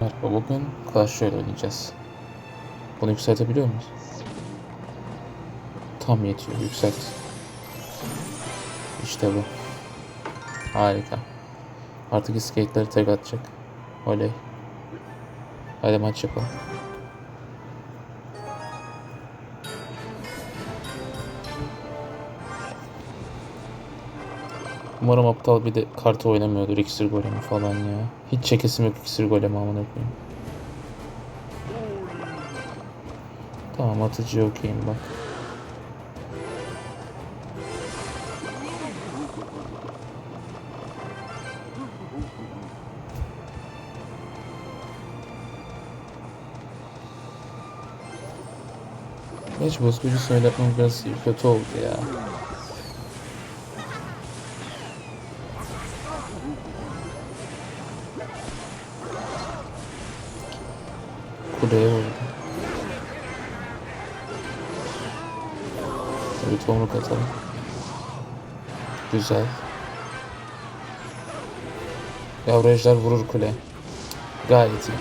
Merhaba bugün Clash Royale oynayacağız. Bunu yükseltebiliyor muyuz? Tam yetiyor yükselt. İşte bu. Harika. Artık iskeletleri tek atacak. Oley. Hadi maç yapalım. Umarım aptal bir de kartı oynamıyordur iksir golemi falan ya. Hiç çekesim yok iksir golemi amına koyayım. Tamam atıcı okeyim bak. Geç bozgucu söyletmem biraz kötü oldu ya. Kuleye vurdu. Bir tomruk atalım. Güzel. Yavru ejder vurur kule. Gayet iyi.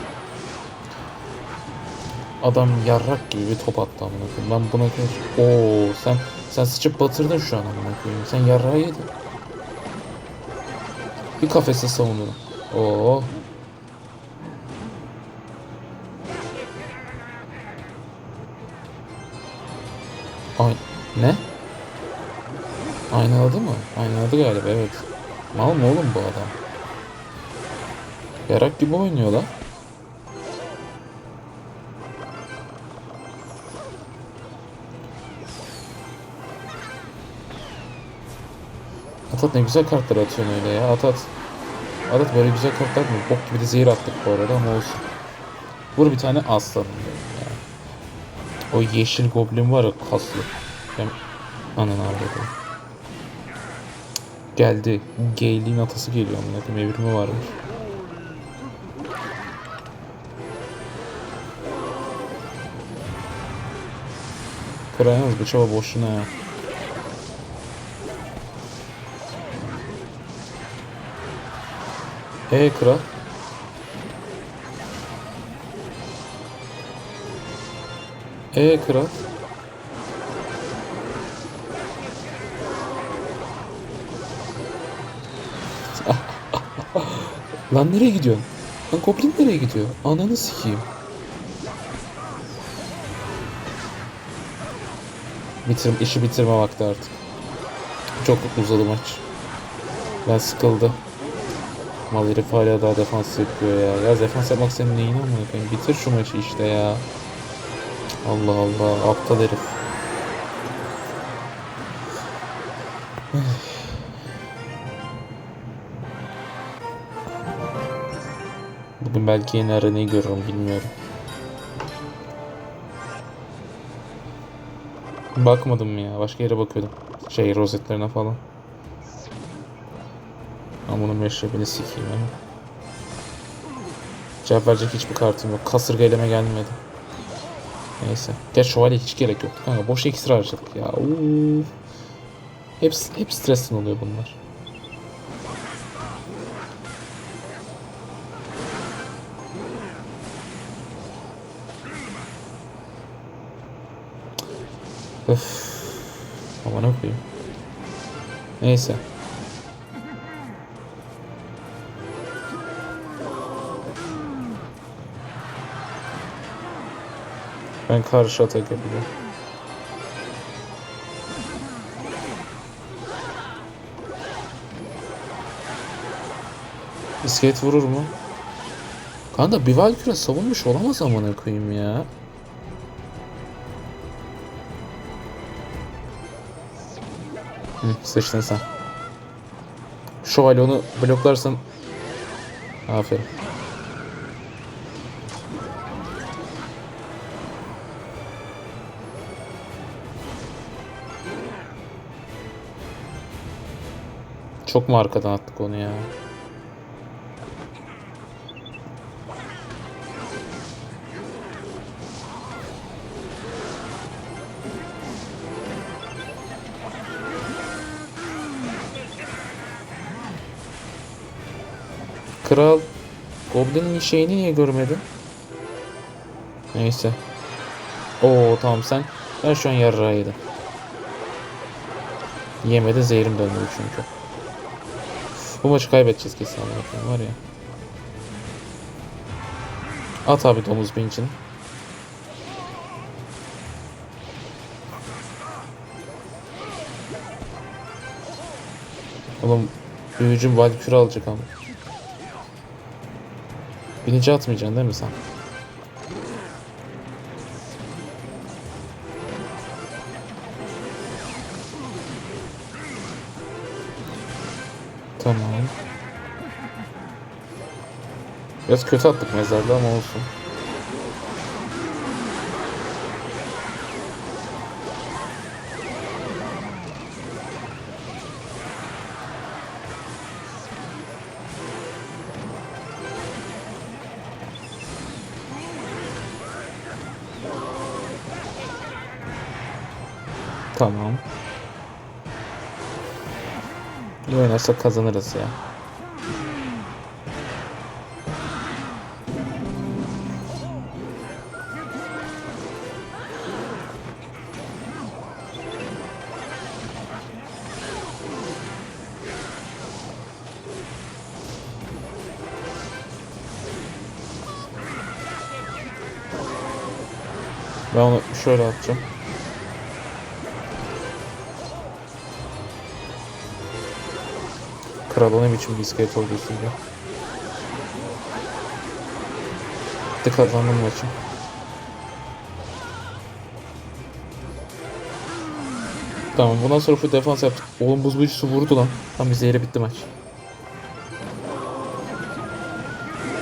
Adam yarrak gibi bir top attı amına koyayım. Ben buna karşı... Oo sen sen sıçıp batırdın şu an amına koyayım. Sen yarrağı yedin. Bir kafese savundun. Oo. Ay ne? Aynaladı mı? Aynaladı galiba evet. Mal mı oğlum bu adam? Yarak gibi oynuyor lan. Atat ne güzel kartlar atıyorsun öyle ya Atat. Atat böyle güzel kartlar mı? Bok gibi de zehir attık bu arada ama olsun. Vur bir tane aslanım ya. O yeşil goblin var ya kaslı. Ben ananı avradım. Geldi. Geyliğin atası geliyor amına koyayım. Evrimi varmış. Kırayanız bu çaba boşuna ya. Ee kral. Ee kral. Lan nereye gidiyorsun? Lan Goblin nereye gidiyor? Ananı sikeyim. Bitirim, işi bitirme vakti artık. Çok uzadı maç. Ben sıkıldı. Mal herif hala daha defans yapıyor ya. Ya defans yapmak senin neyine amına koyayım? Bitir şu maçı işte ya. Allah Allah aptal herif. Bugün belki yeni arenayı görürüm bilmiyorum. Bakmadım ya. Başka yere bakıyordum. Şey rozetlerine falan. Ama bunun meşrebini sikeyim ya. Cevap verecek hiçbir kartım yok. Kasırga eleme gelmedi. Neyse. Geç şövalye hiç gerek yoktu kanka. Boş iksir harcadık ya. Uf. Hep, hep stresten oluyor bunlar. Öf. Aman koyayım. Neyse. Ben karşı atak yapacağım. İskelet vurur mu? Kanka bir Valkyrie savunmuş olamaz amına koyayım ya. Hı, sıçtın sen. Şövalye onu bloklarsan Aferin. Çok mu arkadan attık onu ya? Kral Goblin'in şeyini niye görmedin? Neyse. Oo tamam sen. Ben şu an yarrağı. Yemedi zehrim döndü çünkü. Bu maçı kaybedeceğiz kesin amına koyayım var ya. At abi domuz bincini. Oğlum büyücüm Valkyrie alacak ama. Binici atmayacaksın değil mi sen? Tamam. Biraz kötü attık mezarda ama olsun. İyi oynarsak kazanırız ya. Ben onu şöyle atacağım. Kral o ne biçim bir iskelet oldu üstünde. Bitti kazandım maçı. Tamam bundan sonra full defans yaptık. Oğlum buz büyücüsü vurdu lan. Tam bize yere bitti maç.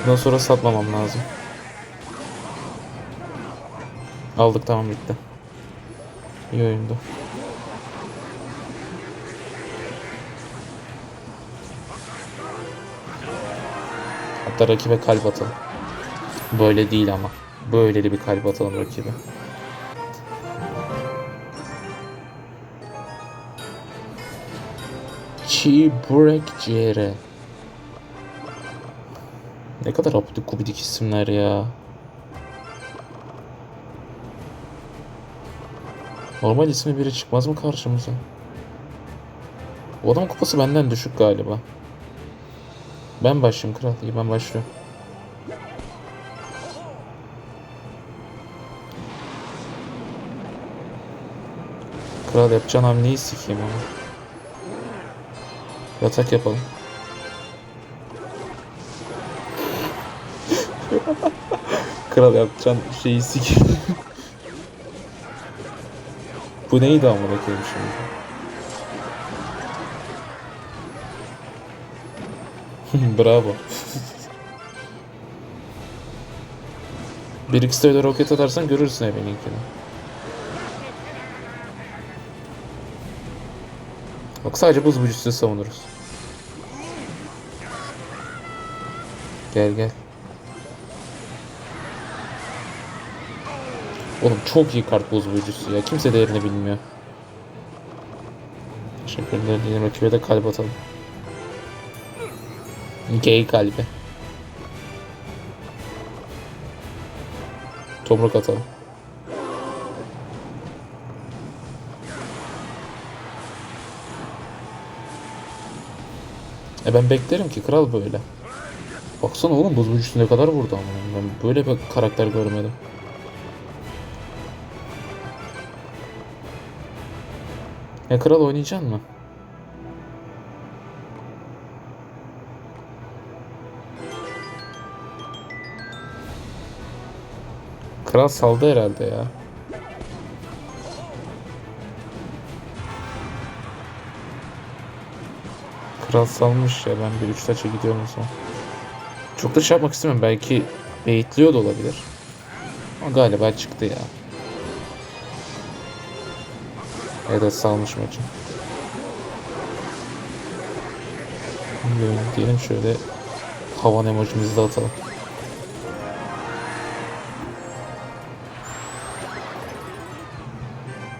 Bundan sonra satmamam lazım. Aldık tamam bitti. İyi oyundu. Hatta rakibe kalp atalım. Böyle değil ama. Böyle de bir kalp atalım rakibe. Çiğ börek ciğeri. Ne kadar abidik gubidik isimler ya. Normal ismi biri çıkmaz mı karşımıza? O adamın kupası benden düşük galiba. Ben başlayayım kral. İyi ben başlıyorum. Kral yapacağın hamleyi sikeyim ama. Yatak yapalım. Kral yapacağın şeyi sikeyim. Bu neydi amına koyayım şimdi? Bravo. Bir ikisi de öyle roket atarsan görürsün evininkini. Bak sadece buz büyücüsü savunuruz. Gel gel. Oğlum çok iyi kart buz büyücüsü ya. Kimse değerini bilmiyor. Teşekkürler. Yine rakibe de kalp atalım. Gay kalbi. Tomruk atalım. E ben beklerim ki kral böyle. Baksana oğlum buz büyücüsü ne kadar vurdu ama ben böyle bir karakter görmedim. Ya kral oynayacaksın mı? Kral saldı herhalde ya. Kral salmış ya ben bir üç taça gidiyorum o zaman. Çok da şey yapmak istemem belki baitliyor da olabilir. Ama galiba çıktı ya. Evet salmış maçı. Diyelim şöyle havan emojimizi de atalım.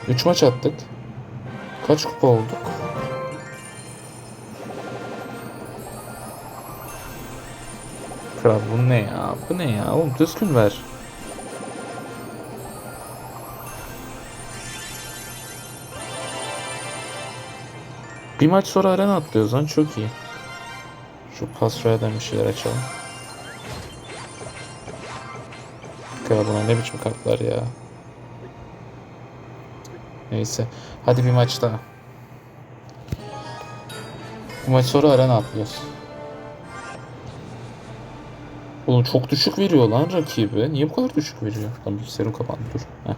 Üç maç attık. Kaç kupa olduk? Kral bu ne ya? Bu ne ya? Oğlum düzgün ver. Bir maç sonra arena atlıyoruz lan çok iyi. Şu Pasra'dan bir şeyler açalım. Kral bunlar ne biçim kartlar ya. Neyse. Hadi bir maç daha. Bir maç sonra arena atlıyoruz. Oğlum çok düşük veriyor lan rakibi. Niye bu kadar düşük veriyor? Lan bilgisayarım kapandı dur. Heh.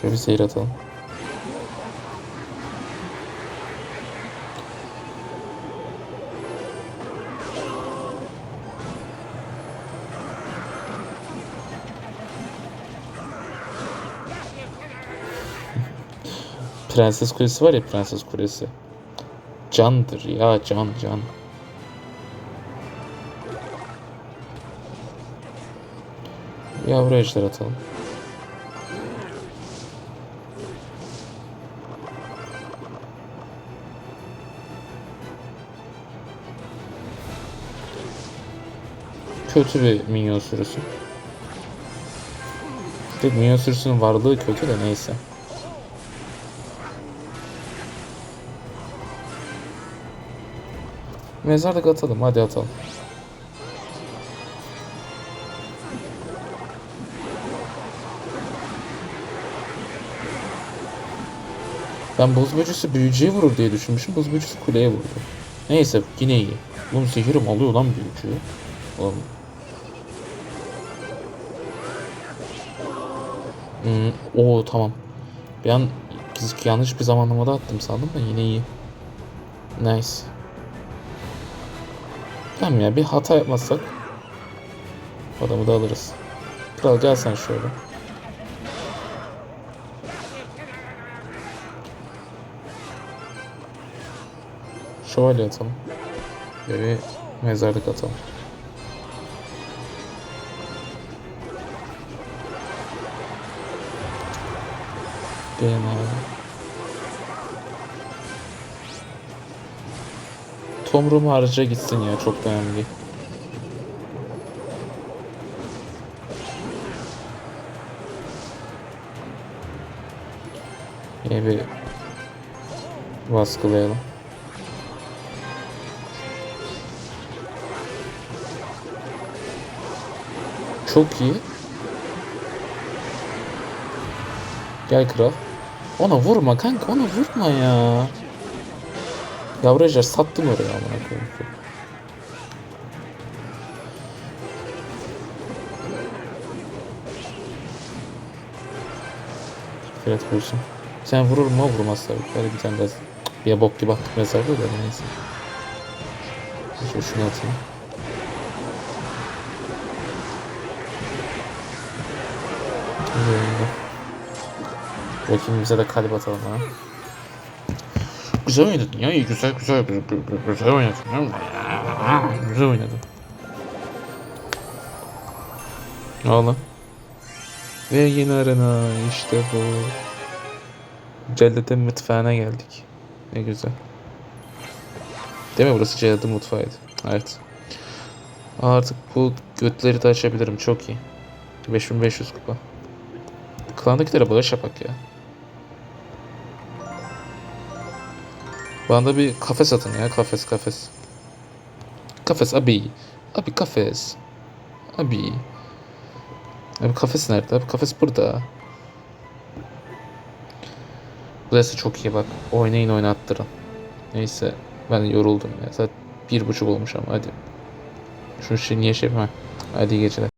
Şöyle bir seyir atalım. Prenses Kulesi var ya Prenses Kulesi. Candır ya can can. Yavru ejder atalım. Kötü bir minyon sürüsü. Tek minyon sürüsünün varlığı kötü de neyse. Mezarlık atalım hadi atalım. Ben buz böcüsü büyücüye vurur diye düşünmüşüm. Buz böcüsü kuleye vurdu. Neyse yine iyi. Oğlum sihirim alıyor lan büyücüyü. Oğlum. Hmm, oo tamam. Bir an yanlış bir zamanlamada attım sandım da yine iyi. Nice. Tamam ya bir hata yapmazsak adamı da alırız. Kral gel sen şöyle. Şövalye atalım. Ve bir mezarlık atalım. Abi. Tom Room harca gitsin ya çok önemli. Yine bir baskılayalım. Çok iyi. Gel kral. Ona vurma kanka ona vurma ya. Yavru ejder sattın oraya amına koyayım. Evet vursun. Sen vurur mu vurmaz tabii. Böyle bir tane biraz bir bok gibi attık mezarda da neyse. Şöyle şunu atayım. Oyunda. Rakibimize de kalp atalım ha. Güzel oynadın ya. iyi, Güzel güzel güzel, güzel oynadın. Güzel oynadın. Oğlum. Ve yeni arena işte bu. Cellat'ın mutfağına geldik. Ne güzel. Değil mi burası Cellat'ın mutfağıydı. Evet. Artık bu götleri de açabilirim çok iyi. 5500 kupa. Klandakilere bağış yapak ya. Bana da bir kafes atın ya kafes kafes. Kafes abi. Abi kafes. Abi. Abi kafes nerede? Abi kafes burada. Burası çok iyi bak. Oynayın oynattırın. Neyse ben yoruldum ya. Zaten bir buçuk olmuş ama hadi. Şunu şey niye şey yapayım? ha? Hadi iyi geceler.